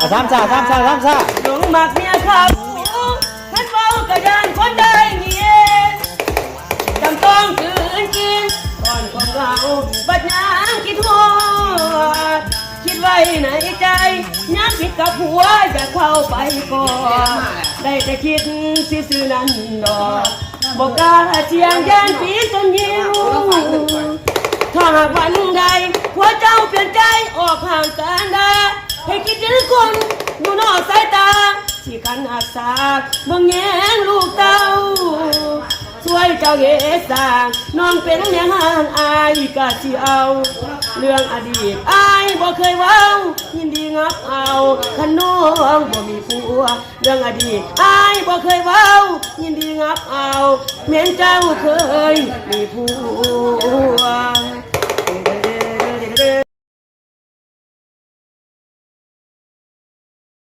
อะสามชาสามชาสามชาหลงมักเมียเขาท่านเฝ้ากระยานคนได้เงียจำต้องคืนกินก่อนของเราบัดยามคิดทอดคิดไว้ในใจยามคิดกับผัวจะเข้าไปก่อนได้แต่คิดซื่อๆนั้นดอกบอกกล้าเชียงยานปีจนยิวถ้าหากวัน ให้คิดถึงคนอยู่นอกสายตาที่กันอาสาเมืองแย่งลูกเต้าช่วยเจ้าเยสางน้องเป็นแม่ห่างอายก็สิเอา เรื่องอดีตอายบ่เคยเว้า ยินดีงับเอาขนน้องบ่มีผัว เรื่องอดีตอายบ่เคยเว้า ยินดีงับเอาเหมือนเจ้าเคยมีผัว